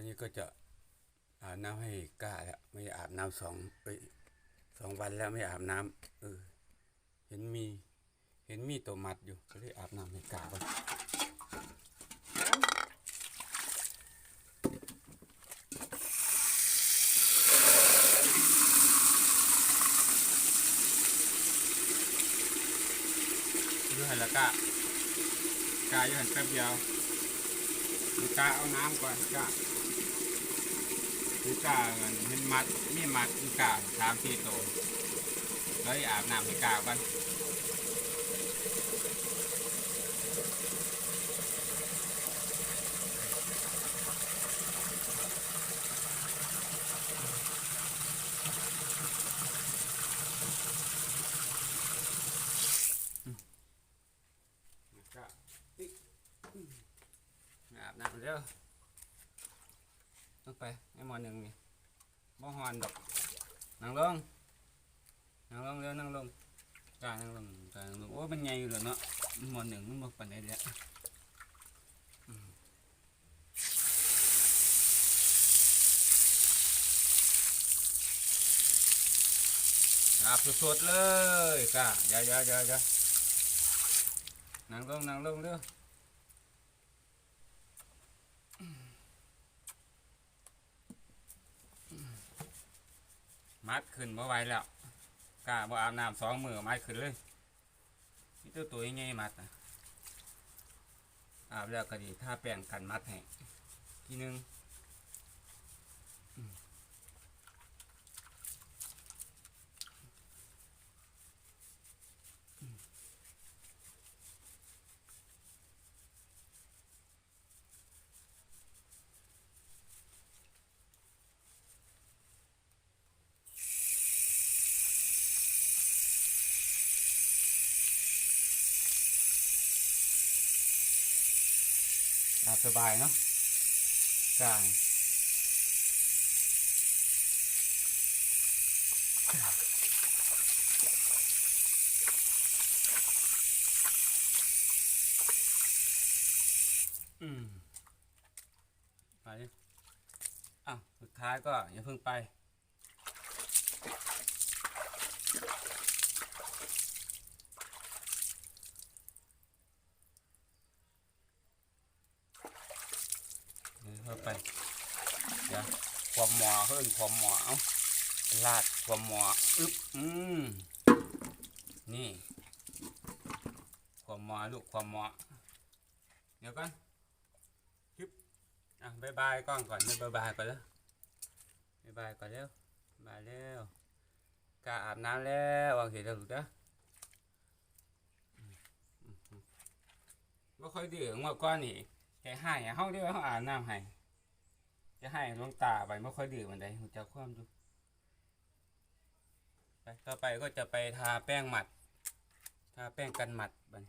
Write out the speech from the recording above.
อนนี้ก็จะอาบน้ำให้กล้าแล้วไม่อาบน้ำสองเอ้ยสองวันแล้วไม่อาบน้ำเออเห็นมีเห็นมีตัวมัดอยู่ก็เลยอาบน้ำให้กล้าก่อนดูหันละกะกาอยู่หันแป๊บเดียวมีกาเอาน้ำก่อนกา คือกามันเห็นมัดมีมัดคือกาสามสี่ตัวเลยอาบน้ำให้กาก่อนอาบน้ำเร็ว ต้องไปให้หมอหนึ่งนี่บ่หอนดอกนั่งลงนั่งลงเร็วนั่งลงกล้านั่งลงกล้านั่งลงโอ้มันใหญ่อยู่แล้วเนาะหมอหนึ่งมันบ่ปานใดแล้วอืมอาบสดๆเลยก้าเดี๋ยวเดี๋ยวเดี๋ยวเดี๋ยวนั่งลงนั่งลงเร็ว มัดขึ้นบ่ไหวแล้วกล้าบ่อาบน้ำสองมือมัดขึ้นเลยนี่ตัวตัวยังไงมัดนะอาบแล้วก็ดีถ้าแป้งกันมัดให้ทีหนึง อาบสบายเนาะกลางอืมไปอ้าวสุดท้ายก็อย่าเพิ่งไป เข้าไปเดี๋ยวความหมอเพิ่นความหมอเอาลาดความหมออึ๊บอืมนี่ความหมอลูกความหมอเดี๋ยวก่อนฮึบอะบายบายกล้องก่อนบายบายก่อนแล้วบายบายก่อนเร็วบายเร็วกาอาบน้ำแล้ววางเสียแล้วลูกเด้ออืมอืมอืมบ่ค่อยดื้อเมื่อก่อนนี่แค่ให้อะเฮาเรียกว่เฮาอาบน้ำให้ จะให้หลวงตาไปไม่ค่อยดื้อมันใดหูจักความดูไปต่อไปก็จะไปทาแป้งหมัด ทาแป้งกันหมัดบัน